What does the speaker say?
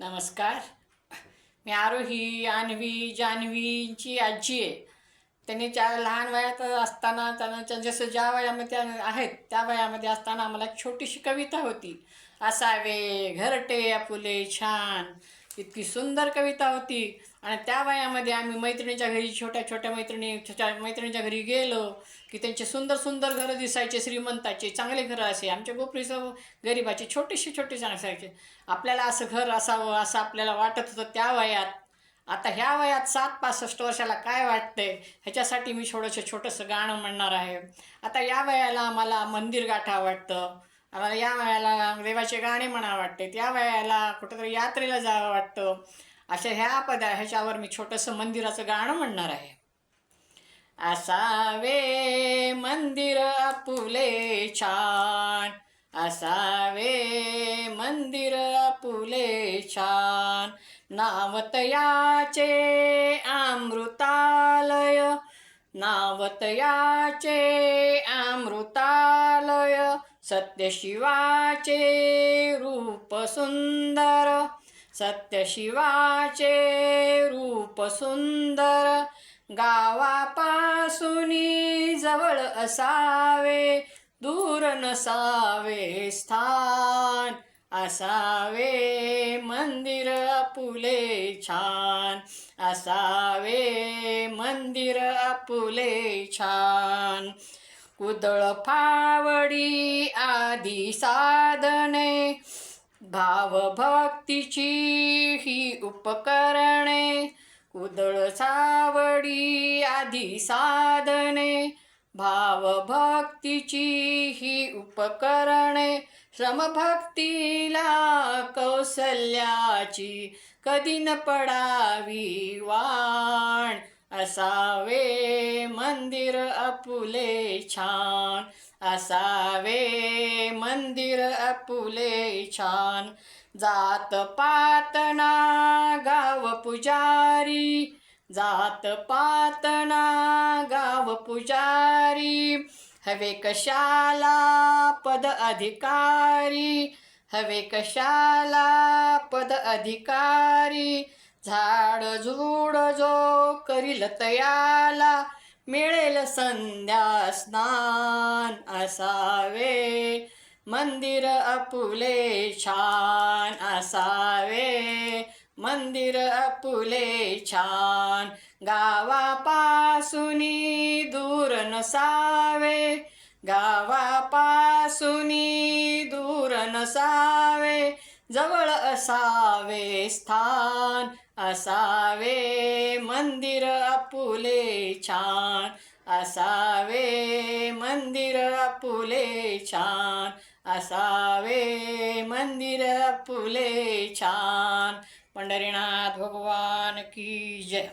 नमस्कार. मी आरोही आणवी जान्हवींची आजी आहे. त्यांनी चार लहान वयात असताना त्यांना जसं ज्या वयामध्ये आहेत त्या वयामध्ये असताना आम्हाला एक छोटीशी कविता होती. असावे घरटे आपुले छान. इतकी सुंदर कविता होती. आणि त्या वयामध्ये आम्ही मैत्रिणीच्या घरी छोट्या छोट्या मैत्रिणी छोट्या मैत्रिणीच्या घरी गेलो की त्यांचे सुंदर सुंदर घरं दिसायचे श्रीमंताचे चांगले घरं असे. आमच्या गोपरीचं गरिबाचे छोटेसे छोटेसे असायचे. आपल्याला असं घर असावं असं आपल्याला वाटत होतं त्या वयात. आता ह्या वयात सात पासष्ट वर्षाला काय वाटतंय? ह्याच्यासाठी मी थोडंसं छोटंसं गाणं म्हणणार आहे. आता या वयाला आम्हाला मंदिर गाठा वाटतं. आम्हाला या वयाला देवाचे गाणे म्हणा वाटते. त्या वयाला कुठंतरी यात्रेला जावं वाटतं. अशा ह्या पदा ह्याच्यावर मी छोटंसं मंदिराचं गाणं म्हणणार आहे. असावे मंदिर आपुले छान. असावे मंदिर आपुले छान. नावतयाचे अमृतालय नावतयाचे अमृता सत्यशिवाचे रूप सुंदर सत्यशिवाचे रूप सुंदर गावापासुनी जवळ असावे दूर नसावे स्थान असावे मंदिर आपुले छान असावे मंदिर आपुले छान. उदळ फावडी आदी साधने. भावभक्तीची ही उपकरणे. उदळ सावडी आदी साधने. भावभक्तीची ही उपकरणे. श्रमभक्तीला कौशल्याची कधी न पडावी वाण. असावे मंदिर अपुले छान. असावे मंदिर अपुले छान. जात पातना गाव पुजारी. जात पातना गाव पुजारी. हवे कशाला पद अधिकारी? हवे कशाला पद अधिकारी? झाड झुड जो करील तयाला मिळेल संध्या स्नान असावे. मंदिर अपुले छान असावे. मंदिर अपुले छान गावापासुनी दूर नसावे. गावापासुनी दूर नसावे जवळ असावे स्थान असावे मंदिर आपुले छान असावे मंदिर आपुले छान असावे मंदिर आपुले छान. पंढरीनाथ भगवान की जय.